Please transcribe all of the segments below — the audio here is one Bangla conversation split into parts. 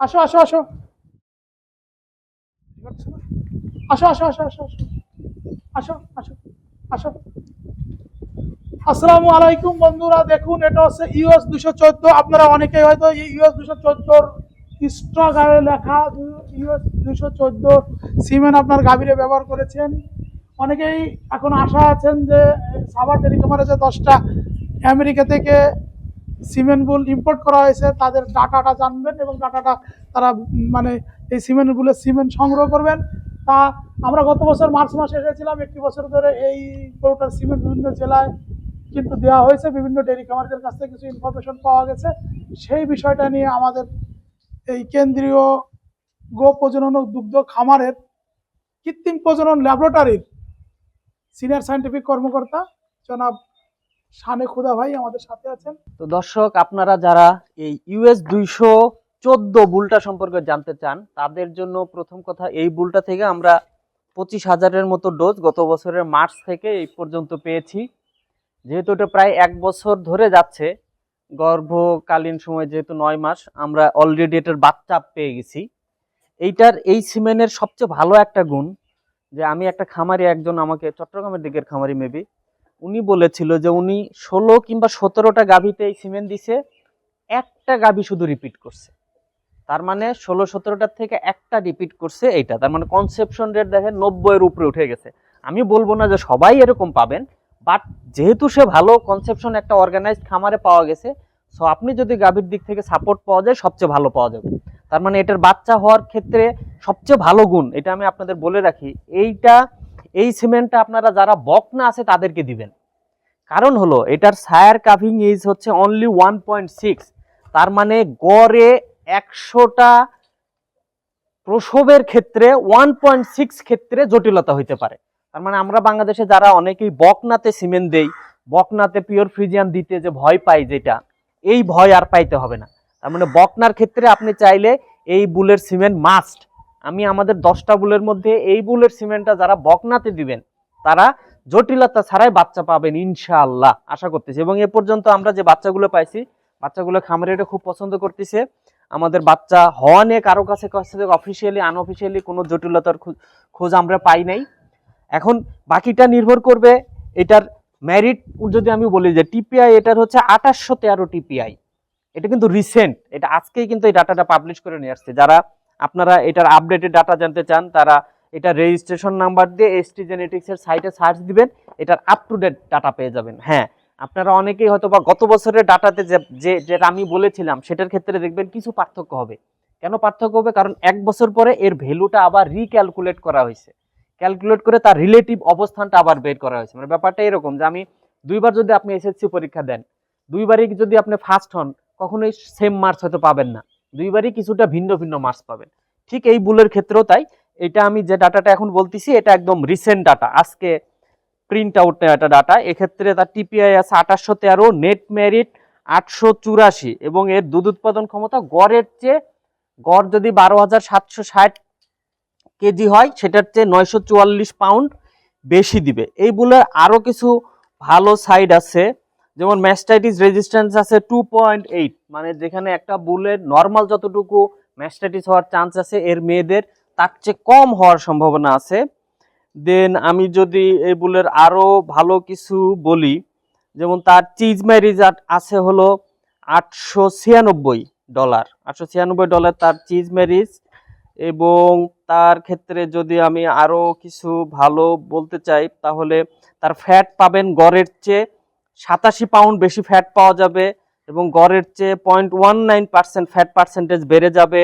আসো আসো আসো। আসো আসো আসো আসো আসো। আসো আসো আসো। আসসালামু আলাইকুম বন্ধুরা, দেখুন, এটা হচ্ছে ইউএস দুশো চোদ্দ। আপনারা অনেকেই হয়তো ইউএস দুশো চোদ্দোর স্ট্রগারে লেখা ইউএস দুশো চোদ্দ সিমেন্ট আপনার গাভীরে ব্যবহার করেছেন। অনেকেই এখন আশা আছেন যে সাবার টেলিকমারে যে দশটা আমেরিকা থেকে সিমেন্ট বুল ইম্পোর্ট করা হয়েছে, তাদের ডাটাটা জানবেন এবং ডাটাটা তারা মানে এই সিমেন্টগুলো সিমেন্ট সংগ্রহ করবেন। তা আমরা গত বছর মার্চ মাসে এসেছিলাম, একটি বছর ধরে এই গরুটার সিমেন্ট বিভিন্ন জেলায় কিন্তু দেওয়া হয়েছে, বিভিন্ন ডেরি খামারদের কাছ থেকে কিছু ইনফরমেশন পাওয়া গেছে। সেই বিষয়টা নিয়ে আমাদের এই কেন্দ্রীয় গো প্রজনন ও দুগ্ধ খামারের কৃত্রিম প্রজনন ল্যাবরেটরির সিনিয়র সায়েন্টিফিক কর্মকর্তা জনাব শানে খুদা ভাই আমাদের সাথে আছেন। তো দর্শক, আপনারা যারা এই ইউএস দুইশো চোদ্দ বুলটা সম্পর্কে জানতে চান, তাদের জন্য প্রথম কথা, এই বুলটা থেকে আমরা পঁচিশ হাজারের মতো ডোজ গত বছরের মার্চ থেকে এই পর্যন্ত পেয়েছি। যেহেতু এটা প্রায় এক বছর ধরে যাচ্ছে, গর্ভকালীন সময় যেহেতু নয় মাস, আমরা অলরেডি এটার বাচ্চা পেয়ে গেছি। এইটার, এই সিমেন্টের সবচেয়ে ভালো একটা গুণ, যে আমি একটা খামারি, একজন আমাকে চট্টগ্রামের দিকের খামারি মেবি উনি বলেছিল যে উনি ষোলো কিংবা সতেরোটা গাভীতে এই সিমেন্ট দিছে, একটা গাভী শুধু রিপিট করছে। তার মানে ষোলো সতেরোটার থেকে একটা রিপিট করছে এইটা। তার মানে কনসেপশন রেট দেখেন নব্বইয়ের উপরে উঠে গেছে। আমি বলব না যে সবাই এরকম পাবেন বাট যেহেতু সে ভালো কনসেপশন একটা অর্গানাইজড খামারে পাওয়া গেছে সো আপনি যদি গাভীর দিক থেকে সাপোর্ট পাওয়া যায়, সবচেয়ে ভালো পাওয়া যাবে। তার মানে এটার বাচ্চা হওয়ার ক্ষেত্রে সবচেয়ে ভালো গুণ, এটা আমি আপনাদের বলে রাখি, এইটা এই সিমেন্টটা আপনারা যারা বকনা আছে তাদেরকে দিবেন। কারণ হলো, এটার সায়ার কাভিং ইজ হচ্ছে অনলি ওয়ান পয়েন্ট সিক্স তার মানে গড়ে একশোটা প্রসবের ক্ষেত্রে ওয়ান পয়েন্ট সিক্স ক্ষেত্রে জটিলতা হইতে পারে। তার মানে আমরা বাংলাদেশে যারা অনেকেই বকনাতে সিমেন্ট দেই, বকনাতে পিওর ফ্রিজিয়ান দিতে যে ভয় পাই যেটা, এই ভয় আর পাইতে হবে না। তার মানে বকনার ক্ষেত্রে আপনি চাইলে এই বুলের সিমেন্ট মাস্ট আমি আমাদের দশটা বুলের মধ্যে এই বুলের সিমেন্টটা যারা বকনাতে দিবেন, তারা জটিলতা ছাড়াই বাচ্চা পাবেন ইনশাআল্লাহ, আশা করতেছি। এবং এ পর্যন্ত আমরা যে বাচ্চাগুলো পাইছি, বাচ্চাগুলো খামারে এটা খুব পছন্দ করতেছে। আমাদের বাচ্চা হওয়া নিয়ে কারও কাছে অফিসিয়ালি আনঅফিসিয়ালি কোনো জটিলতার খোঁজ- খোঁজ আমরা পাই নাই। এখন বাকিটা নির্ভর করবে এটার ম্যারিট যদি আমি বলি যে টিপিআই এটার হচ্ছে আঠাশশো তেরো টিপিআই এটা কিন্তু রিসেন্ট এটা আজকেই কিন্তু এই ডাটাটা পাবলিশ করে নিয়ে আসছে। যারা আপনারা এটার আপডেটেড ডাটা জানতে চান, তারা এটা রেজিস্ট্রেশন নাম্বার দিয়ে এসটি জেনেটিক্সের সাইটে সার্চ দিবেন, এটার আপ টু ডেট ডাটা পেয়ে যাবেন। হ্যাঁ আপনারা অনেকেই হয়তো বা গত বছরের ডাটাতে যে যেটা আমি বলেছিলাম, সেটার ক্ষেত্রে দেখবেন কিছু পার্থক্য হবে। কেন পার্থক্য হবে? কারণ এক বছর পরে এর ভ্যালুটা আবার রিক্যালকুলেট করা হয়েছে। ক্যালকুলেট করে তার রিলেটিভ অবস্থানটা আবার বের করা হয়েছে। মানে ব্যাপারটা এরকম যে আমি দুইবার যদি আপনি এসএসসি পরীক্ষা দেন, দুইবারই যদি আপনি ফার্স্ট হন, কখনোই সেম মার্কস হয়তো পাবেন না। দুইবারই কিছুটা ভিন্ন ভিন্ন মার্কস পাবেন। ঠিক এই বুলের ক্ষেত্রেও তাই। এটা আমি যে ডাটাটা এখন বলতেছি, এটা একদম রিসেন্ট ডাটা আজকে প্রিন্ট আউট একটা ডাটা এক্ষেত্রে তার টিপিআই আছে আঠাশশো তেরো নেট মেরিট আটশো চুরাশি এবং এর দুধ উৎপাদন ক্ষমতা গড়ের চেয়ে, গড় যদি বারো হাজার সাতশো ষাট কেজি হয়, সেটার চেয়ে নয়শো চুয়াল্লিশ পাউন্ড বেশি দিবে। এই বুলের আরও কিছু ভালো সাইড আছে। যেমন ম্যাস্টাইটিস রেজিস্ট্যান্স আছে টু পয়েন্ট এইট মানে যেখানে একটা বুলের নর্মাল যতটুকু ম্যাস্টাইটিস হওয়ার চান্স আছে, এর মেয়েদের, তার চেয়ে কম হওয়ার সম্ভাবনা আছে। দেন আমি যদি এই বুলের আরও ভালো কিছু বলি, যেমন তার চিজ ম্যারিজ আছে হলো আটশো ছিয়ানব্বই ডলার আটশো ছিয়ানব্বই ডলার তার চিজ ম্যারিজ এবং তার ক্ষেত্রে যদি আমি আরও কিছু ভালো বলতে চাই, তাহলে তার ফ্যাট পাবেন গড়ের চেয়ে সাতাশি পাউন্ড বেশি ফ্যাট পাওয়া যাবে এবং গড়ের চেয়ে point one nine percent fat percentage বেড়ে যাবে।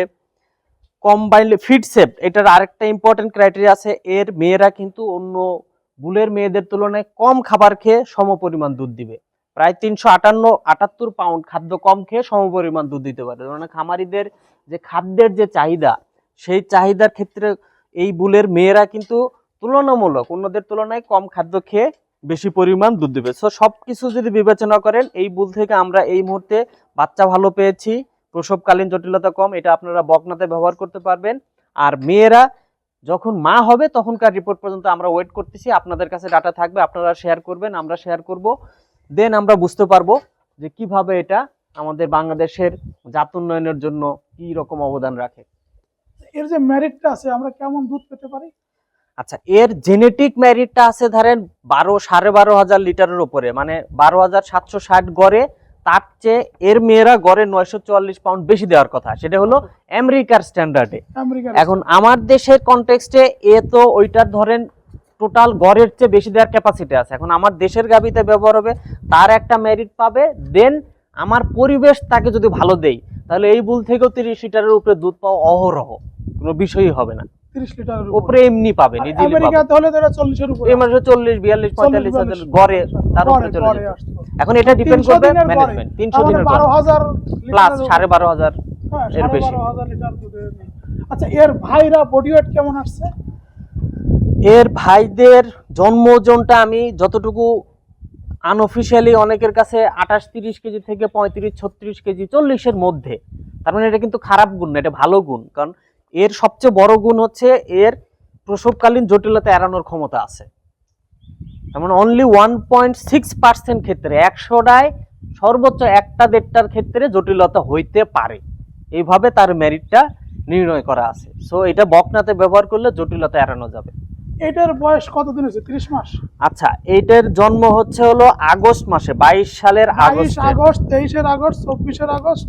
কম্বাইন্ড ফিড সেফট এটার আরেকটা ইম্পর্টেন্ট ক্রাইটেরিয়া আছে। এর মেয়েরা কিন্তু অন্য বুলের মেয়েদের তুলনায় কম খাবার খেয়ে সম পরিমাণ দুধ দিবে। প্রায় তিনশো আটান্ন, আটাত্তর পাউন্ড খাদ্য কম খেয়ে সম পরিমাণ দুধ দিতে পারে। মানে খামারিদের যে খাদ্যের যে চাহিদা, সেই চাহিদার ক্ষেত্রে এই বুলের মেয়েরা কিন্তু তুলনামূলক অন্যদের তুলনায় কম খাদ্য খেয়ে বেশি পরিমাণ দুধ দেবে। সো সব কিছু যদি বিবেচনা করেন, এই বুল থেকে আমরা এই মুহূর্তে বাচ্চা ভালো পেয়েছি। প্রসবকালীন জটিলতা কম, এটা আপনারা বকনাতে ব্যবহার করতে পারবেন। আর মেয়েরা যখন মা হবে, তখনকার রিপোর্ট পর্যন্ত আমরা ওয়েট করতেছি। আপনাদের কাছে ডাটা থাকবে, আপনারা শেয়ার করবেন, আমরা শেয়ার করব। দেন আমরা বুঝতে পারব যে কীভাবে এটা আমাদের বাংলাদেশের জাত উন্নয়নের জন্য কি রকম অবদান রাখে। এর যে ম্যারিটটা আছে, আমরা কেমন দুধ পেতে পারি? আচ্ছা এর জেনেটিক মেরিটটা আছে ধরেন বারো সাড়ে বারো হাজার লিটারের উপরে মানে বারো হাজার সাতশো ষাট গড়ে তার চেয়ে এর মেয়েরা গড়ে নয়শো চুয়াল্লিশ পাউন্ড বেশি দেওয়ার কথা। সেটা হলো আমেরিকার স্ট্যান্ডার্ডে এখন আমার দেশের কনটেক্সটে এ তো ওইটার ধরেন টোটাল গড়ের চেয়ে বেশি দেওয়ার ক্যাপাসিটি আছে। এখন আমার দেশের গাবিতে ব্যবহার হবে তার একটা মেরিট পাবে দেন আমার পরিবেশ তাকে যদি ভালো দেই তাহলে এই বুল থেকেও তিরিশ লিটারের উপরে দুধ পাওয়া অহরহ কোনো বিষয়ই হবে না। তিরিশ লিটারের উপরে। এমনি পাবে আর আমেরিকাতে হলে তো এটা চল্লিশের উপরে। এই মাসে চল্লিশ বিয়াল্লিশ পঁয়তাল্লিশ হাজার গড়ে তার উপরে চলে গড়ে এখন এটা ডিপেন্ড করবে ম্যানেজমেন্ট তিনশো তার দিনের বারো হাজার প্লাস লিটারের সাড়ে বারো হাজার এর বেশি। বারো লিটার দুধের আচ্ছা এর ভাইরা বডি ওয়েট কেমন আসছে? এর ভাইদের জন্ম ওজনটা আমি যতটুকু আনঅফিসিয়ালি অনেকের কাছে আঠাশ তিরিশ কেজি থেকে পঁয়ত্রিশ ছত্রিশ কেজি চল্লিশের মধ্যে। তার মানে এটা কিন্তু খারাপ গুণ না এটা ভালো গুণ। কারণ এর সবচেয়ে বড় গুণ হচ্ছে এর প্রসবকালীন জটিলতা এড়ানোর ক্ষমতা আছে। তার মানে only one point six percent ক্ষেত্রে একশোটায় সর্বোচ্চ একটা দেড়টার ক্ষেত্রে জটিলতা হইতে পারে। এইভাবে তার মেরিটটা নির্ণয় করা আছে। সো এটা বকনাতে ব্যবহার করলে জটিলতা এড়ানো যাবে। এটার বয়স কতদিন হয়েছে? ত্রিশ মাস? আচ্ছা এইটার জন্ম হচ্ছে হলো আগস্ট মাসে বাইশ সালের আগস্ট। আগস্ট তেইশের আগস্ট চব্বিশের আগস্ট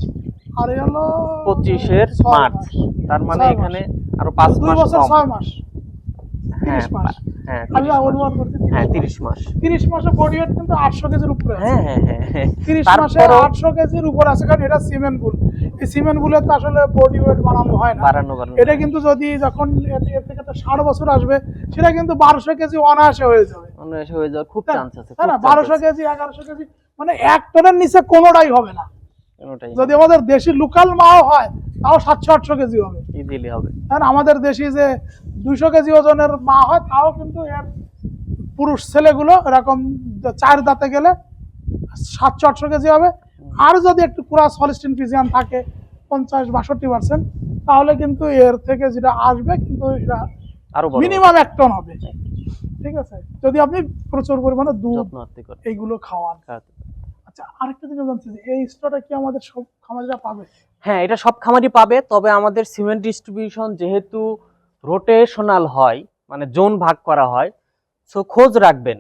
পঁচিশের মার্চ। তার মানে এখানে আরও পাঁচ মাস ছয় মাস। হ্যাঁ তিরিশ মাস। হ্যাঁ 30 মাস। অনুমান করছি হ্যাঁ তিরিশ মাস। তিরিশ মাসে বডি ওয়েট কিন্তু আটশো কেজির উপরে আছে। হ্যাঁ হ্যাঁ হ্যাঁ হ্যাঁ। তিরিশ মাসে আটশো কেজির উপর আছে কারণ এটা সিমেন্ট বুল এই সিমেন্ট তো আসলে বডি ওয়েট বানানো হয় না। বাড়ানো এটা কিন্তু যদি যখন এর থেকে একটা ষাট বছর আসবে সেটা কিন্তু বারোশো কেজি অনায়াসে হয়ে যাবে। অনায়াসে হয়ে যাওয়ার খুব চান্স আছে বারোশো কেজি এগারোশো কেজি মানে এক টনের নিচে কোনোটাই হবে না। যদি আমাদের দেশি লোকাল মাও হয় তাও সাতশো আটশো কেজি হবে। ইজিলি হবে। কারণ আমাদের দেশি যে দুইশো কেজি ওজনের মা হয় তাও কিন্তু এর পুরুষ ছেলেগুলো এরকম চার দাঁতে গেলে সাতশো আটশো কেজি হবে। আর যদি একটু ক্রাস হলিস্টিন ফিজিয়ান থাকে পঞ্চাশ বাষট্টি পার্সেন্ট তাহলে কিন্তু এর থেকে যেটা আসবে কিন্তু এটা আরও মিনিমাম এক টন হবে। ঠিক আছে? যদি আপনি প্রচুর পরিমাণে দুধ এইগুলো খাওয়ান। আচ্ছা আরেকটা জিনিস জানতে চাই, এই স্টোরটা কি আমাদের সব খামারিরা পাবে? হ্যাঁ এটা সব খামারই পাবে তবে আমাদের সিমেন্ট ডিস্ট্রিবিউশন যেহেতু রোটেশনাল হয় মানে জোন ভাগ করা হয় সো খোঁজ রাখবেন।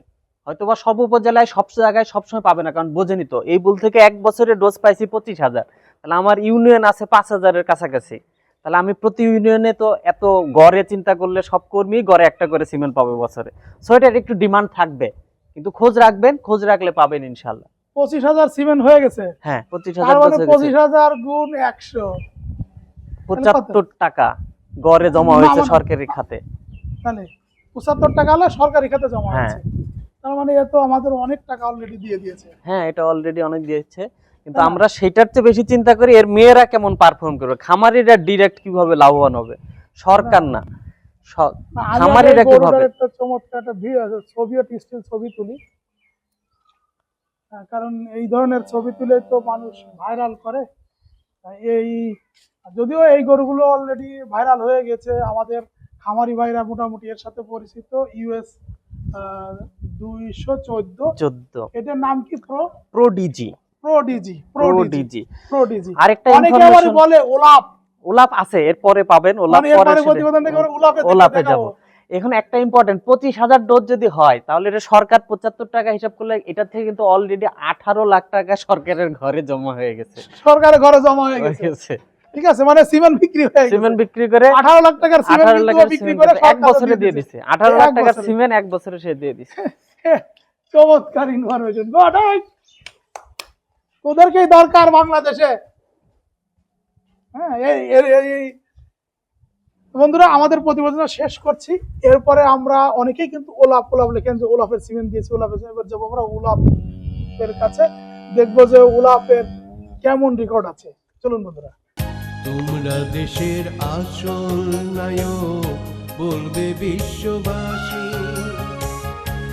হয়তোবা সব উপজেলায় সব জায়গায় সবসময় পাবে না কারণ বোঝেনি তো। এই বুল থেকে এক বছরে ডোজ পাইছি পঁচিশ হাজার। তাহলে আমার ইউনিয়ন আছে পাঁচ হাজারের কাছাকাছি। তাহলে আমি প্রতি ইউনিয়নে তো এত গড়ে চিন্তা করলে সব কর্মী গড়ে একটা করে সিমেন্ট পাবে বছরে। সো এটার একটু ডিমান্ড থাকবে। কিন্তু খোঁজ রাখবেন খোঁজ রাখলে পাবেন ইনশাল্লাহ। পঁচিশ হাজার সিমেন্ট হয়ে গেছে। হ্যাঁ পঁচিশ হাজার মানে। পঁচিশ হাজার গুণ একশো। পঁচাত্তর টাকা গড়ে জমা হয়েছে সরকারি খাতে। তাহলে পঁচাত্তর টাকা হলে সরকারি খাতে জমা হ্যাঁ। হয়েছে। তার মানে এ আমাদের অনেক টাকা অলরেডি দিয়ে দিয়েছে। হ্যাঁ এটা অলরেডি অনেক দিয়েছে। কিন্তু হ্যাঁ। আমরা সেটার চেয়ে বেশি চিন্তা করি এর মেয়েরা কেমন পারফর্ম করবে? খামারিরা ডিরেক্ট কীভাবে লাভবান হবে? সরকার না। খামারিরা কীভাবে? একটা চমৎকার একটা ছবি স্টিল ছবি তুলি। কারণ এই ধরনের ছবি তুলে তো মানুষ ভাইরাল করে। এই যদিও এই গরুগুলো অলরেডি ভাইরাল হয়ে গেছে আমাদের খামারি ভাইরা মোটামুটি এর সাথে পরিচিত ইউএস দুইশো চোদ্দ। চোদ্দ। এটার নাম কি pro prodigy prodigy prodigy prodigy prodigy আরেকটা অনেকে আবার বলে ওলাপ। ওলাপ আছে এরপরে পাবেন ওলাপ মানে পরে প্রতিবেদন থেকে ওলাপে থেকে ওলাপে যাব। এখন একটা ইম্পর্টেন্ট পঁচিশ হাজার ডোজ যদি হয় তাহলে এটা সরকার পঁচাত্তর টাকা হিসাব করলে এটা থেকে কিন্তু অলরেডি আঠারো লাখ টাকা সরকারের ঘরে জমা হয়ে গেছে। সরকারের ঘরে জমা হয়ে গেছে। ঠিক আছে মানে সিমেন্ট বিক্রি হয়ে সিমেন্ট বিক্রি করে আঠারো লাখ টাকার সিমেন্ট বিক্রি করে এক বছরে দিয়ে। দিছে। আঠারো এক লাখ টাকার সিমেন্ট এক বছরে সে দিয়ে দিছে। চমৎকার ইনফরমেশন গুড তোদেরকেই দরকার বাংলাদেশে। হ্যাঁ এই বন্ধুরা, আমাদের প্রতিবেদন শেষ করছি। এরপরে আমরা অনেকেই কিন্তু ওলাপ ওলাপ লেখেন যে ওলাপের সিমেন্ট দিয়েছি ওলাপের সিমেন্ট। যাব আমরা ওলাপের কাছে। দেখব যে ওলাপের কেমন রেকর্ড আছে। চলুন বন্ধুরা। তোমরা দেশের আসল নায়ক, বলবে বিশ্ববাসী।